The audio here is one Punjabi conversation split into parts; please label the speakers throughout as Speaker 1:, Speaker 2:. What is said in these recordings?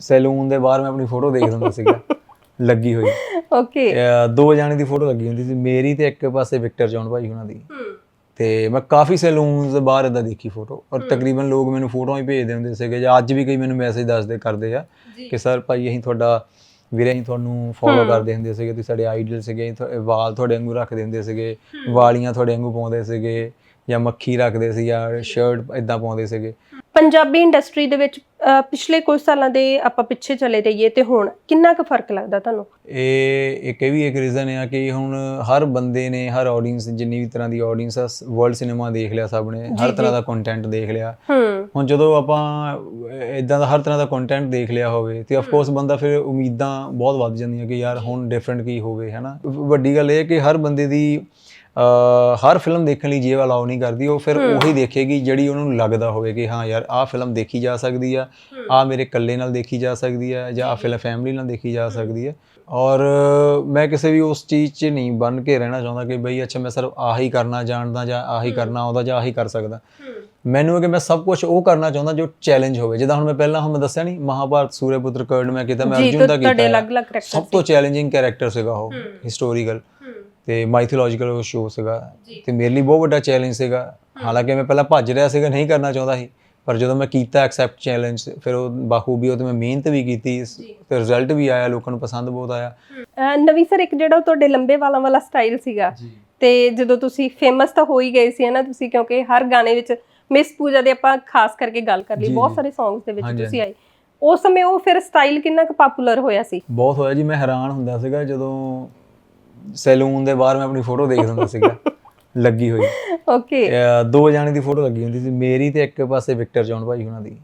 Speaker 1: ਸੈਲੂਨ ਦੇ ਬਾਹਰ ਮੈਂ ਆਪਣੀ ਫੋਟੋ ਦੇਖ ਦਿੰਦਾ ਸੀਗਾ। ਲੱਗੀ ਹੋਈ।
Speaker 2: ਓਕੇ
Speaker 1: ਦੋ ਜਾਣੇ ਦੀ ਫੋਟੋ ਲੱਗੀ ਹੁੰਦੀ ਸੀ। ਮੇਰੀ ਤੇ ਇੱਕ ਪਾਸੇ ਵਿਕਟਰ ਜੌਨ ਭਾਈ ਉਹਨਾਂ ਦੀ। ਤੇ ਮੈਂ ਕਾਫੀ ਸੈਲੂਨਸ ਦੇ ਬਾਹਰ ਇਦਾਂ ਦੇਖੀ ਫੋਟੋ। ਔਰ ਤਕਰੀਬਨ ਲੋਕ ਮੈਨੂੰ ਫੋਟੋਆਂ ਹੀ ਭੇਜਦੇ ਹੁੰਦੇ ਸੀਗੇ ਜਾਂ ਅੱਜ ਵੀ ਕਈ ਮੈਨੂੰ ਮੈਸੇਜ ਦੱਸਦੇ ਕਰਦੇ ਆ ਕਿ ਸਰ ਭਾਈ ਅਸੀਂ ਤੁਹਾਡਾ ਵੀਰੇ ਅਸੀਂ ਤੁਹਾਨੂੰ ਫੋਲੋ ਕਰਦੇ ਹੁੰਦੇ ਸੀਗੇ। ਤੁਸੀਂ ਸਾਡੇ ਆਈਡਲ ਸੀਗੇ ਵਾਲ ਤੁਹਾਡੇ ਵਾਂਗੂ ਰੱਖਦੇ ਹੁੰਦੇ ਸੀਗੇ ਵਾਲੀਆਂ ਤੁਹਾਡੇ ਵਾਂਗੂ ਪਾਉਂਦੇ ਸੀਗੇ। ਜਾਂ ਮੱਖੀ ਰੱਖਦੇ ਸੀ ਜਾਂ ਸ਼ਰਟ ਇਦਾਂ ਪਾਉਂਦੇ ਸੀਗੇ।
Speaker 2: ਪੰਜਾਬੀ ਇੰਡਸਟਰੀ ਦੇ ਵਿੱਚ ਪਿਛਲੇ ਕੁਝ ਸਾਲਾਂ ਦੇ ਆਪਾਂ ਪਿੱਛੇ ਚਲੇ ਜਾਈਏ ਤੇ ਹੁਣ ਕਿੰਨਾ ਕੁ ਫ਼ਰਕ ਲੱਗਦਾ ਤੁਹਾਨੂੰ?
Speaker 1: ਇਹ ਇੱਕ ਇਹ ਵੀ ਇੱਕ ਰੀਜ਼ਨ ਆ ਕਿ ਹੁਣ ਹਰ ਬੰਦੇ ਨੇ ਹਰ ਆਡੀਅנס ਜਿੰਨੀ ਵੀ ਤਰ੍ਹਾਂ ਦੀ ਆਡੀਅנס ਆ ਵਰਲਡ ਸਿਨੇਮਾ ਦੇਖ ਲਿਆ ਸਭ ਨੇ ਹਰ ਤਰ੍ਹਾਂ ਦਾ ਕੰਟੈਂਟ ਦੇਖ ਲਿਆ। ਹੁਣ ਜਦੋਂ ਆਪਾਂ ਇਦਾਂ ਦਾ ਹਰ ਤਰ੍ਹਾਂ ਦਾ ਕੰਟੈਂਟ ਦੇਖ ਲਿਆ ਹੋਵੇ ਤੇ ਆਫ ਕੋਰਸ ਬੰਦਾ ਫਿਰ ਉਮੀਦਾਂ ਬਹੁਤ ਵੱਧ ਜਾਂਦੀਆਂ ਕਿ ਯਾਰ ਹੁਣ ਡਿਫਰੈਂਟ ਕੀ ਹੋਵੇ ਹੈਨਾ? ਵੱਡੀ ਗੱਲ ਇਹ ਕਿ ਹਰ ਬੰਦੇ ਦੀ ਹਰ ਫਿਲਮ ਦੇਖਣ ਲਈ ਜੇਬ ਅਲਾਉ ਨਹੀਂ ਕਰਦੀ ਉਹ ਫਿਰ ਉਹੀ ਦੇਖੇਗੀ ਜਿਹੜੀ ਉਹਨੂੰ ਲੱਗਦਾ ਹੋਵੇ ਕਿ ਹਾਂ ਯਾਰ ਆਹ ਫਿਲਮ ਦੇਖੀ ਜਾ ਸਕਦੀ ਆ ਆਹ ਮੇਰੇ ਇਕੱਲੇ ਨਾਲ ਦੇਖੀ ਜਾ ਸਕਦੀ ਆ ਜਾਂ ਆਹ ਫਿਲਮ ਫੈਮਿਲੀ ਨਾਲ ਦੇਖੀ ਜਾ ਸਕਦੀ ਹੈ ਔਰ ਮੈਂ ਕਿਸੇ ਵੀ ਉਸ ਚੀਜ਼ 'ਚ ਨਹੀਂ ਬਨ ਕੇ ਰਹਿਣਾ ਚਾਹੁੰਦਾ ਕਿ ਬਈ ਅੱਛਾ ਮੈਂ ਸਿਰਫ ਆਹੀ ਕਰਨਾ ਜਾਣਦਾ ਜਾਂ ਆਹੀ ਕਰਨਾ ਆਉਂਦਾ ਜਾਂ ਆਹੀ ਕਰ ਸਕਦਾ। ਮੈਨੂੰ ਕਿ ਮੈਂ ਸਭ ਕੁਝ ਉਹ ਕਰਨਾ ਚਾਹੁੰਦਾ ਜੋ ਚੈਲੰਜ ਹੋਵੇ। ਜਿੱਦਾਂ ਹੁਣ ਮੈਂ ਪਹਿਲਾਂ ਹੁਣ ਮੈਂ ਦੱਸਿਆ ਨਹੀਂ ਮਹਾਭਾਰਤ ਸੂਰਯਪੁੱਤਰ ਕਰਡ ਮੈਂ ਕੀਤਾ ਮੈਂ
Speaker 2: ਜੀ
Speaker 1: ਅਰਜੁਨ ਦਾ ਕੀਤਾ। ਸਭ ਤੋਂ ਚੈਲੰਜਿੰਗ ਕੈਰੈਕਟਰ ਸੀਗਾ ਉਹ ਹਿਸਟੋਰੀਕਲ ਤੇ ਮਾਈਥੋਲੋਜੀਕਲ ਉਹ ਸ਼ੋ ਸੀਗਾ ਤੇ ਮੇਰੇ ਲਈ ਬਹੁਤ ਵੱਡਾ ਚੈਲੰਜ ਸੀਗਾ। ਹਾਲਾਂਕਿ ਮੈਂ ਪਹਿਲਾਂ ਭੱਜ ਰਿਹਾ ਸੀਗਾ ਨਹੀਂ ਕਰਨਾ ਚਾਹੁੰਦਾ ਸੀ ਪਰ ਜਦੋਂ ਮੈਂ ਕੀਤਾ ਐਕਸੈਪਟ ਚੈਲੰਜ ਫਿਰ ਉਹ ਬਾਖੂਬੀ ਉਹ ਤੇ ਮੈਂ ਮਿਹਨਤ ਵੀ ਕੀਤੀ ਤੇ ਰਿਜ਼ਲਟ ਵੀ ਆਇਆ ਲੋਕਾਂ ਨੂੰ ਪਸੰਦ ਬਹੁਤ ਆਇਆ।
Speaker 2: ਨਵੀਂ ਸਰ ਇੱਕ ਜਿਹੜਾ ਤੁਹਾਡੇ ਲੰਬੇ ਵਾਲਾਂ ਵਾਲਾ ਸਟਾਈਲ ਸੀਗਾ ਤੇ ਜਦੋਂ ਤੁਸੀਂ ਫੇਮਸ ਤਾਂ ਹੋ ਹੀ ਗਏ ਸੀ ਨਾ ਤੁਸੀਂ ਕਿਉਂਕਿ ਹਰ ਗਾਣੇ ਵਿੱਚ ਮਿਸ ਪੂਜਾ ਦੇ ਆਪਾਂ ਖਾਸ ਕਰਕੇ ਗੱਲ ਕਰ ਲਈ ਬਹੁਤ ਸਾਰੇ ਸੌਂਗਸ ਦੇ ਵਿੱਚ ਤੁਸੀਂ ਆਏ। ਉਸ ਸਮੇਂ ਉਹ ਫਿਰ ਸਟਾਈਲ ਕਿੰਨਾ ਕੁ ਪਪੂਲਰ ਹੋਇਆ ਸੀ?
Speaker 1: ਬਹੁਤ ਹੋਇਆ ਜੀ ਮੈਂ ਹੈਰਾਨ ਹੁੰਦਾ ਸੀਗਾ ਜਦੋਂ ਸੈਲੂਨ ਦੇ ਬਾਹਰ ਮੈਂ ਆਪਣੀ ਫੋਟੋ ਦੇਖ ਦਿੰਦਾ ਸੀਗਾ। ਲੱਗੀ ਹੋਈ।
Speaker 2: ਓਕੇ
Speaker 1: ਦੋ ਜਾਣੇ ਦੀ ਫੋਟੋ ਲੱਗੀ ਹੁੰਦੀ ਸੀ। ਮੇਰੀ ਤੇ ਇੱਕ ਪਾਸੇ ਵਿਕਟਰ ਜੌਨ ਭਾਈ ਉਹਨਾਂ ਦੀ।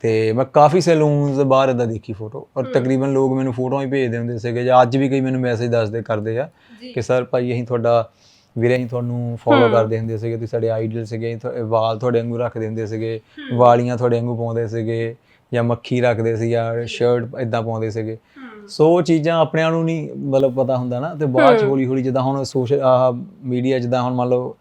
Speaker 1: ਤੇ ਮੈਂ ਕਾਫੀ ਸੈਲੂਨਸ ਦੇ ਬਾਹਰ ਇਦਾਂ ਦੇਖੀ ਫੋਟੋ। ਔਰ ਤਕਰੀਬਨ ਲੋਕ ਮੈਨੂੰ ਫੋਟੋਆਂ ਹੀ ਭੇਜਦੇ ਹੁੰਦੇ ਸੀਗੇ ਜਾਂ ਅੱਜ ਵੀ ਕਈ ਮੈਨੂੰ ਮੈਸੇਜ ਦੱਸਦੇ ਕਰਦੇ ਆ ਕਿ ਸਰ ਭਾਈ ਅਸੀਂ ਤੁਹਾਡਾ ਵੀਰੇ ਅਸੀਂ ਤੁਹਾਨੂੰ ਫੋਲੋ ਕਰਦੇ ਹੁੰਦੇ ਸੀਗੇ। ਤੁਸੀਂ ਸਾਡੇ ਆਈਡਲ ਸੀਗੇ। ਵਾਲ ਤੁਹਾਡੇ ਵਾਂਗੂ ਰੱਖਦੇ ਹੁੰਦੇ ਸੀਗੇ। ਵਾਲੀਆਂ ਤੁਹਾਡੇ ਵਾਂਗੂ ਪਾਉਂਦੇ ਸੀਗੇ ਜਾਂ ਮੱਖੀ ਰੱਖਦੇ ਸੀ ਜਾਂ ਸ਼ਰਟ ਇਦਾਂ ਪਾਉਂਦੇ ਸੀਗੇ। ਸੋ ਉਹ ਚੀਜ਼ਾਂ ਆਪਣਿਆਂ ਨੂੰ ਨਹੀਂ ਮਤਲਬ ਪਤਾ ਹੁੰਦਾ ਨਾ ਤੇ ਬਾਅਦ ਚ ਹੌਲੀ ਹੌਲੀ ਜਿੱਦਾਂ ਹੁਣ ਸੋਸ਼ਲ ਆਹ ਮੀਡੀਆ ਜਿੱਦਾਂ ਹੁਣ ਮੰਨ ਲਓ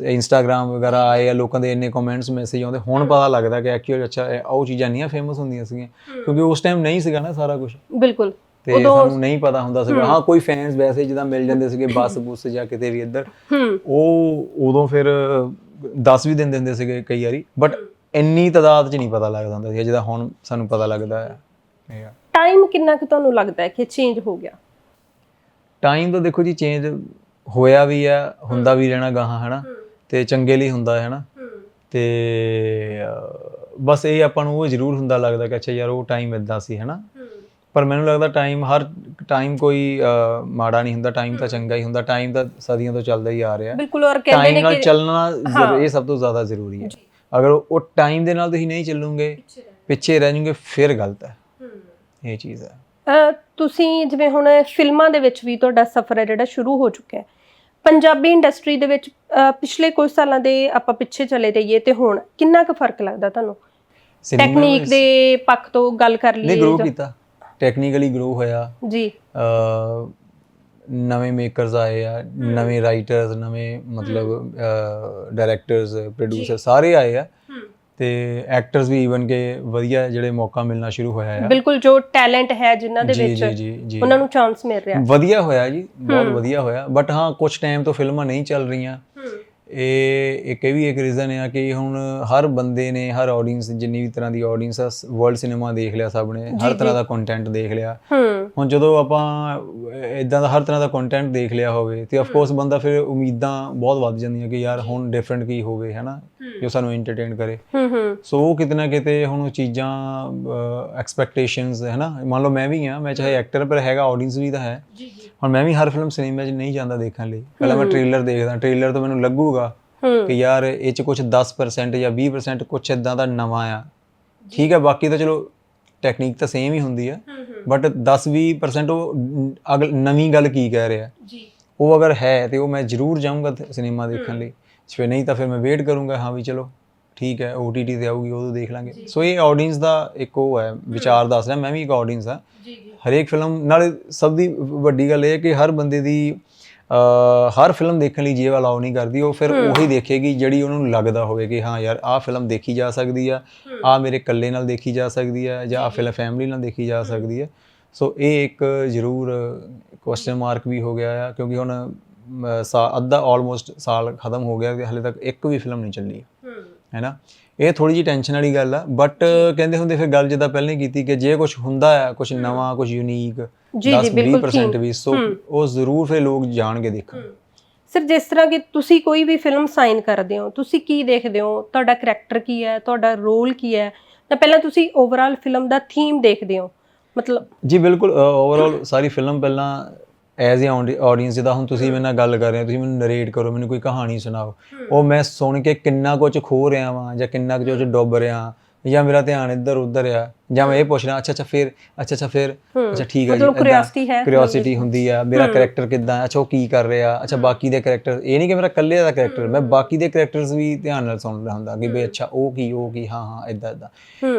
Speaker 1: ਇੰਸਟਾਗ੍ਰam ਵਗੈਰਾ ਆਏ ਆ ਲੋਕਾਂ ਦੇ ਇੰਨੇ ਕਮੈਂਟਸ ਮੈਸੇਜ ਆਉਂਦੇ ਹੁਣ ਪਤਾ ਲੱਗਦਾ ਕਿ ਐਕਚੁਅਲ ਅੱਛਾ ਉਹ ਚੀਜ਼ਾਂ ਨਹੀਂ ਫੇਮਸ ਹੁੰਦੀਆਂ ਸੀਗੀਆਂ ਕਿਉਂਕਿ ਉਸ ਟਾਈਮ ਨਹੀਂ ਸੀਗਾ ਨਾ ਸਾਰਾ ਕੁਝ
Speaker 2: ਬਿਲਕੁਲ।
Speaker 1: ਤੇ ਸਾਨੂੰ ਨਹੀਂ ਪਤਾ ਹੁੰਦਾ ਸੀਗਾ ਹਾਂ। ਕੋਈ ਫੈਨਸ ਵੈਸੇ ਜਿੱਦਾਂ ਮਿਲ ਜਾਂਦੇ ਸੀਗੇ ਬੱਸ ਬੁੱਸ ਜਾਂ ਕਿਤੇ ਵੀ ਇੱਧਰ। ਉਹ ਉਦੋਂ ਫਿਰ ਦੱਸ ਵੀ ਦਿੰਦੇ ਹੁੰਦੇ ਸੀਗੇ ਕਈ ਵਾਰੀ ਬਟ ਇੰਨੀ ਤਾਦਾਦ 'ਚ ਨਹੀਂ ਪਤਾ ਲੱਗਦਾ ਹੁੰਦਾ ਸੀ ਜਿਹਦਾ ਹੁਣ ਸਾਨੂੰ ਪਤਾ ਲੱਗਦਾ ਹੈ। ਆ।
Speaker 2: ਟਾਈਮ ਕਿੰਨਾ ਕੁ ਤੁਹਾਨੂੰ ਲੱਗਦਾ ਹੈ ਕਿ ਚੇਂਜ ਹੋ ਗਿਆ?
Speaker 1: ਟਾਈਮ ਤਾਂ ਦੇਖੋ ਜੀ ਚੇਂਜ ਹੋਇਆ ਵੀ ਆ ਹੁੰਦਾ ਵੀ ਰਹਿਣਾ ਗਾਹਾਂ ਹਨਾ? ਤੇ ਚੰਗੇ ਲਈ ਹੁੰਦਾ ਹੈ ਹਨਾ? ਤੇ ਬਸ ਇਹ ਆਪਾਂ ਨੂੰ ਉਹ ਜ਼ਰੂਰ ਹੁੰਦਾ ਲੱਗਦਾ ਕਿ ਅੱਛਾ ਯਾਰ ਉਹ ਟਾਈਮ ਇਦਾਂ ਸੀ ਹਨਾ? ਪਰ ਮੈਨੂੰ ਲੱਗਦਾ ਟਾਈਮ ਹਰ ਟਾਈਮ ਕੋਈ ਮਾੜਾ ਨਹੀਂ ਹੁੰਦਾ ਟਾਈਮ ਤਾਂ ਚੰਗਾ ਹੀ ਹੁੰਦਾ ਟਾਈਮ ਤਾਂ ਸਦੀਆਂ ਤੋਂ ਚੱਲਦਾ ਹੀ ਆ ਰਿਹਾ।
Speaker 2: ਬਿਲਕੁਲ ਔਰ ਕਹਿੰਦੇ
Speaker 1: ਟਾਈਮ
Speaker 2: ਨੇ
Speaker 1: ਨਾਲ
Speaker 2: ਕਿ
Speaker 1: ਚੱਲਣਾ ਜ਼ਰੂ- ਇਹ ਸਭ ਤੋਂ ਜ਼ਿਆਦਾ ਜ਼ਰੂਰੀ ਹੈ। ਅਗਰ ਉਹ ਟਾਈਮ ਦੇ ਨਾਲ ਤੁਸੀਂ ਨਹੀਂ ਚੱਲੋਗੇ ਪਿੱਛੇ ਰਹਿ ਜਾਓਗੇ ਫਿਰ ਗਲਤ ਹੈ। ਇਹ ਚੀਜ਼ ਹੈ।
Speaker 2: ਤੁਸੀਂ ਜਿਵੇਂ ਹੁਣ ਫਿਲਮਾਂ ਦੇ ਵਿੱਚ ਵੀ ਤੁਹਾਡਾ ਸਫ਼ਰ ਹੈ ਜਿਹੜਾ ਸ਼ੁਰੂ ਹੋ ਚੁੱਕਾ ਹੈ। ਪੰਜਾਬੀ ਇੰਡਸਟਰੀ ਦੇ ਵਿੱਚ ਪਿਛਲੇ ਕੁਝ ਸਾਲਾਂ ਦੇ ਆਪਾਂ ਪਿੱਛੇ ਚਲੇ ਜਾਈਏ ਤੇ ਹੁਣ ਕਿੰਨਾ ਕੁ ਫ਼ਰਕ ਲੱਗਦਾ ਤੁਹਾਨੂੰ? ਟੈਕਨੀਕ ਦੇ ਪੱਖ ਤੋਂ ਗੱਲ ਕਰ ਲਈਏ
Speaker 1: ਗਰੋ ਕੀਤਾ। ਟੈਕਨੀਕਲੀ ਗਰੋ ਹੋਇਆ।
Speaker 2: ਜੀ।
Speaker 1: ਨਵੇਂ ਮੇਕਰਸ ਆਏ ਆ ਨਵੇਂ ਰਾਈਟਰਸ ਨਵੇਂ ਮਤਲਬ ਡਾਇਰੈਕਟਰਸ ਪ੍ਰੋਡਿਊਸਰ ਸਾਰੇ ਆਏ ਆ। ਤੇ ਐਕਟਰਸ ਵੀ ਈਵਨ ਕੇ ਵਧੀਆ ਜਿਹੜੇ ਮੌਕਾ ਮਿਲਣਾ ਸ਼ੁਰੂ ਹੋਇਆ ਹੈ
Speaker 2: ਬਿਲਕੁਲ ਜੋ ਟੈਲੈਂਟ ਹੈ ਜਿਨ੍ਹਾਂ ਦੇ ਵਿੱਚ ਉਹਨਾਂ ਨੂੰ ਚਾਂਸ ਮਿਲ ਰਿਹਾ।
Speaker 1: ਵਧੀਆ ਹੋਇਆ ਜੀ ਬਹੁਤ ਵਧੀਆ ਹੋਇਆ। ਬਟ ਹਾਂ ਕੁਝ ਟਾਈਮ ਤੋਂ ਫਿਲਮਾਂ ਨਹੀਂ ਚੱਲ ਰਹੀਆਂ। ਇਹ ਇੱਕ ਇਹ ਵੀ ਇੱਕ ਰੀਜ਼ਨ ਹੈ ਕਿ ਹੁਣ ਹਰ ਬੰਦੇ ਨੇ ਹਰ ਆਡੀਅנס ਜਿੰਨੀ ਵੀ ਤਰ੍ਹਾਂ ਦੀ ਆਡੀਅנס ਆ ਵਰਲਡ ਸਿਨੇਮਾ ਦੇਖ ਲਿਆ ਸਭ ਨੇ। ਹਰ ਤਰ੍ਹਾਂ ਦਾ ਕੰਟੈਂਟ ਦੇਖ ਲਿਆ। ਹੁਣ ਜਦੋਂ ਆਪਾਂ ਇਦਾਂ ਦਾ ਹਰ ਤਰ੍ਹਾਂ ਦਾ ਕੰਟੈਂਟ ਦੇਖ ਲਿਆ ਹੋਵੇ ਤੇ ਆਫ ਬੰਦਾ ਫਿਰ ਉਮੀਦਾਂ ਬਹੁਤ ਵੱਧ ਜਾਂਦੀਆਂ ਕਿ ਯਾਰ ਹੁਣ ਡਿਫਰੈਂਟ ਕੀ ਹੋਵੇ ਹੈਨਾ? ਜੋ ਸਾਨੂੰ ਐਂਟਰਟੇਨ ਕਰੇ। ਸੋ ਉਹ ਕਿਤੇ ਨਾ ਕਿਤੇ ਹੁਣ ਉਹ ਚੀਜ਼ਾਂ ਐਕਸਪੈਕਟੇਸ਼ਨਸ ਹੈ ਨਾ? ਮੰਨ ਲਓ ਮੈਂ ਵੀ ਹਾਂ ਮੈਂ ਚਾਹੇ ਐਕਟਰ ਪਰ ਹੈਗਾ ਆਡੀਅנס ਵੀ ਤਾਂ ਹੈ।
Speaker 2: ਜੀ ਜੀ।
Speaker 1: ਹੁਣ ਮੈਂ ਵੀ ਹਰ ਫਿਲਮ ਸਿਨੇਮਾ 'ਚ ਨਹੀਂ ਜਾਂਦਾ ਦੇਖਣ ਲਈ। ਪਹਿਲਾਂ ਮੈਂ ਟ੍ਰੇਲਰ ਦੇਖਦਾ ਟ੍ਰੇਲਰ ਤੋਂ ਮੈਨੂੰ ਲੱਗੂਗਾ ਕਿ ਯਾਰ ਇਹ 'ਚ ਕੁਝ 10% ਜਾਂ 20% ਕੁਝ ਇਦਾਂ ਦਾ ਨਵਾਂ ਆ। ਠੀਕ ਹੈ ਬਾਕੀ ਤਾਂ ਚਲੋ ਟੈਕਨੀਕ ਤਾਂ ਸੇਮ ਹੀ ਹੁੰਦੀ ਹੈ ਬਟ 10-20% ਉਹ ਅਗਲ ਨਵੀਂ ਗੱਲ ਕੀ ਕਹਿ ਰਿਹਾ?
Speaker 2: ਜੀ।
Speaker 1: ਉਹ ਅਗਰ ਹੈ ਤੇ ਉਹ ਮੈਂ ਜ਼ਰੂਰ ਜਾਊਂਗਾ ਸਿਨੇਮਾ ਦੇਖਣ ਲਈ। ਫਿਰ ਨਹੀਂ ਤਾਂ ਫਿਰ ਮੈਂ ਵੇਟ ਕਰੂੰਗਾ ਹਾਂ ਵੀ ਚਲੋ ਠੀਕ ਹੈ OTT ਤੇ ਆਊਗੀ ਉਦੋਂ ਦੇਖ ਲਾਂਗੇ। ਸੋ ਇਹ ਆਡੀਅנס ਦਾ ਇੱਕ ਉਹ ਹੈ ਵਿਚਾਰ ਦੱਸ ਰਿਹਾ ਮੈਂ ਵੀ ਇੱਕ ਆਡੀਅנס ਹਾਂ।
Speaker 2: ਜੀ ਜੀ।
Speaker 1: ਹਰੇਕ ਫਿਲਮ ਨਾਲ ਸਭ ਦੀ ਵੱਡੀ ਗੱਲ ਇਹ ਹੈ ਕਿ ਹਰ ਬੰਦੇ ਦੀ ਹਰ ਫਿਲਮ ਦੇਖਣ ਲਈ ਜੀਵ ਅਲਾਉ ਨਹੀਂ ਕਰਦੀ ਉਹ ਫਿਰ ਉਹੀ ਦੇਖੇਗੀ ਜਿਹੜੀ ਉਹਨੂੰ ਲੱਗਦਾ ਹੋਵੇ ਕਿ ਹਾਂ ਯਾਰ ਆਹ ਫਿਲਮ ਦੇਖੀ ਜਾ ਸਕਦੀ ਆ ਆਹ ਮੇਰੇ ਇਕੱਲੇ ਨਾਲ ਦੇਖੀ ਜਾ ਸਕਦੀ ਆ ਜਾਂ ਆ ਫਿਲਮ ਫੈਮਿਲੀ ਨਾਲ ਦੇਖੀ ਜਾ ਸਕਦੀ ਆ। ਸੋ ਇਹ ਇੱਕ ਜ਼ਰੂਰ ਕੁਐਸਚਨ ਮਾਰਕ ਵੀ ਹੋ ਗਿਆ ਆ ਕਿਉਂਕਿ ਹੁਣ ਮ, ਸਾ- ਅੱਧਾ ਆਲਮੋਸਟ ਸਾਲ ਖਤਮ ਹੋ ਗਿਆ ਤੇ ਹਲੇ ਤੱਕ ਇੱਕ ਵੀ ਫਿਲਮ ਨਹੀਂ ਚੱਲੀ। ਹੈਨਾ ਇਹ ਥੋੜੀ ਜਿਹੀ ਟੈਨਸ਼ਨ ਵਾਲੀ ਗੱਲ ਆ ਬਟ ਕਹਿੰਦੇ ਹੁੰਦੇ ਫਿਰ ਗੱਲ ਜਿੱਦਾਂ ਪਹਿਲਾਂ ਹੀ ਕੀਤੀ ਕਿ ਜੇ ਕੁਝ ਹੁੰਦਾ ਹੈ। ਕੁਝ ਨਵਾਂ ਕੁਝ ਯੂਨੀਕ
Speaker 2: ਜੀ, ਜੀ, ਬਿਲਕੁਲ
Speaker 1: 20% ਵੀ ਸੋ ਉਹ ਜ਼ਰੂਰ ਫਿਰ ਲੋਕ ਜਾਣਗੇ ਦੇਖਣ।
Speaker 2: ਸਰ ਜਿਸ ਤਰ੍ਹਾਂ ਕਿ ਤੁਸੀਂ ਕੋਈ ਵੀ ਫਿਲਮ ਸਾਈਨ ਕਰਦੇ ਹੋ ਤੁਸੀਂ ਕੀ ਦੇਖਦੇ ਹੋ? ਤੁਹਾਡਾ ਕਰੈਕਟਰ ਕੀ ਹੈ? ਤੁਹਾਡਾ ਰੋਲ ਕੀ ਹੈ? ਤਾਂ ਪਹਿਲਾਂ ਤੁਸੀਂ ਓਵਰਆਲ ਫਿਲਮ ਦਾ ਥੀਮ ਦੇਖਦੇ ਹੋ। ਮਤਲਬ
Speaker 1: ਜੀ ਬਿਲਕੁਲ ਓਵਰਆਲ ਸਾਰੀ ਫਿਲਮ ਪਹਿਲਾਂ ਐਜ਼ ਅ ਆਡੀਅנס ਜਿੱਦਾਂ ਹੁਣ ਤੁਸੀਂ ਮੇਰੇ ਨਾਲ ਗੱਲ ਕਰ ਰਹੇ ਹੋ ਤੁਸੀਂ ਮੈਨੂੰ ਨਰੇਟ ਕਰੋ ਮੈਨੂੰ ਕੋਈ ਕਹਾਣੀ ਸੁਣਾਓ। ਉਹ ਮੈਂ ਸੁਣ ਕੇ ਕਿੰਨਾ ਕੁਝ ਖੋ ਰਿਹਾ ਵਾਂ ਜਾਂ ਕਿੰਨਾ ਕੁਝ ਉਹ ਡੁੱਬ ਰਿਹਾ ਜਾਂ ਮੇਰਾ ਧਿਆਨ ਇੱਧਰ ਉੱਧਰ ਆ ਜਾਂ ਮੈਂ ਇਹ ਪੁੱਛਣਾ ਅੱਛਾ ਅੱਛਾ ਫਿਰ ਅੱਛਾ ਅੱਛਾ ਫਿਰ ਅੱਛਾ ਠੀਕ ਹੈ ਜੀ
Speaker 2: ਕਿਉਰਿਓਸਿਟੀ ਹੈ।
Speaker 1: ਕਿਉਰਿਓਸਿਟੀ ਹੁੰਦੀ ਆ ਮੇਰਾ ਕੈਰੈਕਟਰ ਕਿਦਾਂ ਅੱਛਾ ਉਹ ਕੀ ਕਰ ਰਿਹਾ ਅੱਛਾ ਬਾਕੀ ਦੇ ਕੈਰੈਕਟਰ ਇਹ ਨਹੀਂ ਕਿ ਮੇਰਾ ਇਕੱਲੇ ਦਾ ਕੈਰੈਕਟਰ ਮੈਂ ਬਾਕੀ ਦੇ ਕੈਰੈਕਟਰਸ ਵੀ ਧਿਆਨ ਨਾਲ ਸੁਣ ਰਿਹਾ ਹੁੰਦਾ ਕਿ ਬਈ ਅੱਛਾ ਉਹ ਕੀ ਉਹ ਕੀ ਹਾਂ ਹਾਂ ਇਦਾਂ ਇਦਾਂ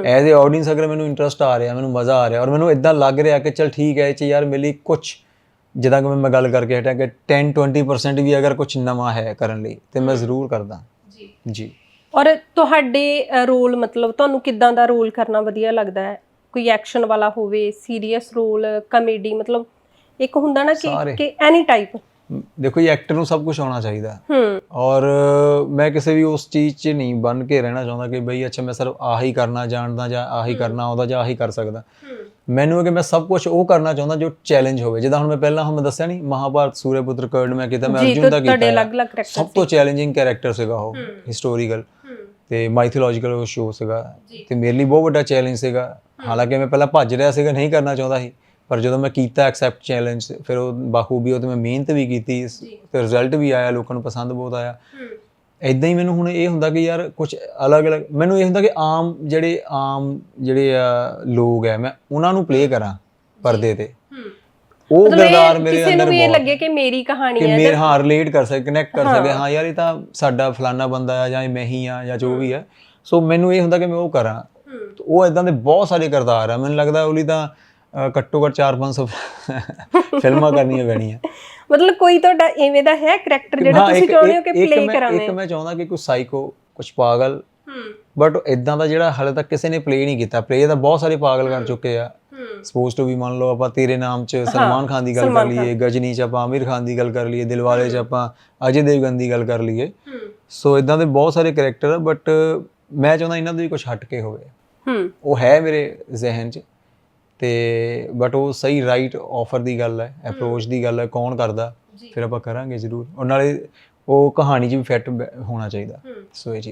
Speaker 1: ਐਜ਼ ਅ ਆਡੀਅנס ਅਗਰ ਮੈਨੂੰ ਇੰਟਰਸਟ ਆ ਰਿਹਾ ਮੈਨੂੰ ਮਜ਼ਾ ਆ ਰਿਹਾ ਔਰ ਮੈਨੂੰ ਇਦਾਂ ਲੱਗ ਰਿਹਾ ਕਿ ਚਲ ਠੀਕ ਹੈ ਇਹ ਚ ਯਾਰ ਮੇਰੀ ਕੁਝ ਜਿੱਦਾਂ ਕਿ ਮੈਂ ਗੱਲ ਕਰਕੇ ਹਟਿਆ ਕਿ 10 20% ਵੀ ਅਗਰ ਕੁਝ ਨਵਾਂ ਹੈ ਕਰਨ ਲਈ ਤੇ ਮੈਂ ਜ਼ਰੂਰ ਕਰਦਾ।
Speaker 2: ਜੀ।
Speaker 1: ਜੀ।
Speaker 2: ਔਰ ਤੁਹਾਡੇ ਰੋਲ ਮਤਲਬ ਤੁਹਾਨੂੰ ਕਿੱਦਾਂ ਦਾ ਰੋਲ ਕਰਨਾ ਵਧੀਆ ਲੱਗਦਾ ਹੈ? ਕੋਈ ਐਕਸ਼ਨ ਵਾਲਾ ਹੋਵੇ ਸੀਰੀਅਸ ਰੋਲ ਕਮੇਡੀ ਮਤਲਬ ਇੱਕ ਹੁੰਦਾ ਨਾ ਕਿ ਕਿ ਐਨੀ ਟਾਈਪ
Speaker 1: ਦੇਖੋ ਜੀ ਐਕਟਰ ਨੂੰ ਸਭ ਕੁਝ ਆਉਣਾ ਚਾਹੀਦਾ।
Speaker 2: ਹੂੰ
Speaker 1: ਔਰ ਮੈਂ ਕਿਸੇ ਵੀ ਉਸ ਚੀਜ਼ 'ਚ ਨਹੀਂ ਬਨ ਕੇ ਰਹਿਣਾ ਚਾਹੁੰਦਾ ਕਿ ਬਈ ਅੱਛਾ ਮੈਂ ਸਿਰਫ ਆਹੀ ਕਰਨਾ ਜਾਣਦਾ ਜਾਂ ਆਹੀ ਕਰਨਾ ਆਉਂਦਾ ਜਾਂ ਆਹੀ ਕਰ ਸਕਦਾ। ਮੈਨੂੰ ਇਹ ਕਿ ਮੈਂ ਸਭ ਕੁਝ ਉਹ ਕਰਨਾ ਚਾਹੁੰਦਾ ਜੋ ਚੈਲੰਜ ਹੋਵੇ। ਜਿੱਦਾਂ ਹੁਣ ਮੈਂ ਪਹਿਲਾਂ ਹੁਣ ਮੈਂ ਦੱਸਿਆ ਨਹੀਂ ਮਹਾਭਾਰਤ ਸੂਰਯਪੁੱਤਰ ਕਰਡ ਮੈਂ ਕੀਤਾ ਮੈਂ ਅਰਜੁਨ ਦਾ ਕੀਤਾ ਸਭ ਤੋਂ ਚੈਲੰਜਿੰਗ ਕੈਰੈਕਟਰ ਸੀਗਾ ਉਹ ਹਿਸਟੋਰੀਕਲ ਤੇ ਮਾਈਥੋਲੋਜੀਕਲ ਉਹ ਸ਼ੋ ਸੀਗਾ। ਤੇ ਮੇਰੇ ਲਈ ਬਹੁਤ ਵੱਡਾ ਚੈਲੰਜ ਸੀਗਾ। ਹਾਲਾਂਕਿ ਮੈਂ ਪਹਿਲਾਂ ਭੱਜ ਰਿਹਾ ਸੀਗਾ ਨਹੀਂ ਕਰਨਾ ਚਾਹੁੰਦਾ ਸੀ। ਪਰ ਜਦੋਂ ਮੈਂ ਕੀਤਾ ਐਕਸੈਪਟ ਚੈਲੰਜ ਫਿਰ ਉਹ ਬਾਖੂਬੀ ਉਹ ਤੇ ਮੈਂ ਮਿਹਨਤ ਵੀ ਕੀਤੀ। ਤੇ ਰਿਜ਼ਲਟ ਵੀ ਆਇਆ ਲੋਕਾਂ ਨੂੰ ਪਸੰਦ ਬਹੁਤ ਆਇਆ। ਇਦਾਂ ਹੀ ਮੈਨੂੰ ਹੁਣ ਇਹ ਹੁੰਦਾ ਕਿ ਯਾਰ ਕੁਝ ਅਲੱਗ-ਅਲੱਗ ਮੈਨੂੰ ਇਹ ਹੁੰਦਾ ਕਿ ਆਮ ਜਿਹੜੇ ਆਮ ਜਿਹੜੇ ਆ, ਲੋਕ ਹੈ ਮੈਂ ਉਹਨਾਂ ਨੂੰ ਪਲੇ ਕਰਾਂ ਪਰਦੇ ਤੇ। ਉਹ ਕਿਰਦਾਰ ਮੇਰੇ
Speaker 2: ਕਿਸੇ
Speaker 1: ਅੰਦਰ
Speaker 2: ਨੂੰ ਵੀ ਇਹ
Speaker 1: ਬਹੁਤ
Speaker 2: ਲੱਗੇ ਕਿ ਮੇਰੀ ਕਹਾਣੀ
Speaker 1: ਕਿ
Speaker 2: ਹੈ
Speaker 1: ਮੇਰੇ ਹਾਂ ਰਿਲੇਟ ਕਰ ਸਕੇ ਕਨੈਕਟ ਕਰ ਸਕੇ ਹਾਂ ਯਾਰ ਇਹ ਤਾਂ ਸਾਡਾ ਫਲਾਨਾ ਬੰਦਾ ਆ ਜਾਂ ਇਹ ਮੈਂ ਹੀ ਆ ਜਾਂ ਜੋ ਵੀ ਹੈ। ਸੋ ਮੈਨੂੰ ਇਹ ਹੁੰਦਾ ਕਿ ਮੈਂ ਉਹ ਕਰਾਂ। ਤੇ ਉਹ ਇਦਾਂ ਦੇ ਬਹੁਤ ਸਾਰੇ ਕਿਰਦਾਰ ਆ। ਮੈਨੂੰ ਲੱਗਦਾ ਉਹਲੀ ਤਾਂ ਘੱਟੋ ਘੱਟ 4-500 ਫਿਲਮਾਂ ਕਰਨੀਆਂ ਪੈਣੀਆਂ।
Speaker 2: ਮਤਲਬ ਕੋਈ ਤੁਹਾਡਾ ਐਵੇਂ ਦਾ ਹੈ ਕਰੈਕਟਰ ਜਿਹੜਾ ਤੁਸੀਂ ਚਾਹੁੰਦੇ ਹੋ ਕਿ ਪਲੇ
Speaker 1: ਮੈਂ-
Speaker 2: ਕਰਾਂ ਮੈਂ
Speaker 1: ਇੱਕ ਮੈਂ ਚਾਹੁੰਦਾ ਕਿ ਕੋਈ ਸਾਈਕੋ ਕੁਝ ਪਾਗਲ। ਬਟ ਇਦਾਂ ਦਾ ਜਿਹੜਾ ਹਾਲੇ ਤੱਕ ਕਿਸੇ ਨੇ ਪਲੇ ਨਹੀਂ ਕੀਤਾ। ਪਲੇ ਤਾਂ ਬਹੁਤ ਸਾਰੇ ਪਾਗਲ ਕਰ ਚੁੱਕੇ ਆ। ਸਪੋਜ਼ ਟੂ ਵੀ ਮੰਨ ਲਓ ਆਪਾਂ ਤੇਰੇ ਨਾਮ 'ਚ ਸਲਮਾਨ ਖਾਨ ਦੀ ਗੱਲ ਕਰ ਲਈਏ ਗਜਨੀ 'ਚ ਆਪਾਂ ਆਮਿਰ ਖਾਨ ਦੀ ਗੱਲ ਕਰ ਲਈਏ ਦਿਲਵਾਲੇ 'ਚ ਆਪਾਂ ਅਜੇ ਦੇਵਗਨ ਦੀ ਗੱਲ ਕਰ ਲਈਏ। ਸੋ ਇਦਾਂ ਦੇ ਬਹੁਤ ਸਾਰੇ ਕੈਰੈਕਟਰ ਆ ਬਟ ਮੈਂ ਚਾਹੁੰਦਾ ਇਹਨਾਂ ਤੋਂ ਵੀ ਕੁਝ ਹਟ ਕੇ ਹੋਵੇ।
Speaker 2: ਹੂੰ।
Speaker 1: ਉਹ ਹੈ ਮੇਰੇ ਜ਼ਿਹਨ 'ਚ। ਤੇ ਬਟ ਉਹ ਸਹੀ ਰਾਈਟ ਆਫਰ ਦੀ ਗੱਲ ਹੈ ਅਪਰੋਚ ਦੀ ਗੱਲ ਹੈ ਕੌਣ ਕਰਦਾ ਫਿਰ ਆਪਾਂ ਕਰਾਂਗੇ ਜ਼ਰੂਰ। ਔਰ ਨਾਲੇ ਉਹ ਕਹਾਣੀ 'ਚ ਵੀ ਫਿੱਟ ਹੋਣਾ ਚਾਹੀਦਾ। ਸੋ ਇਹ ਚੀਜ਼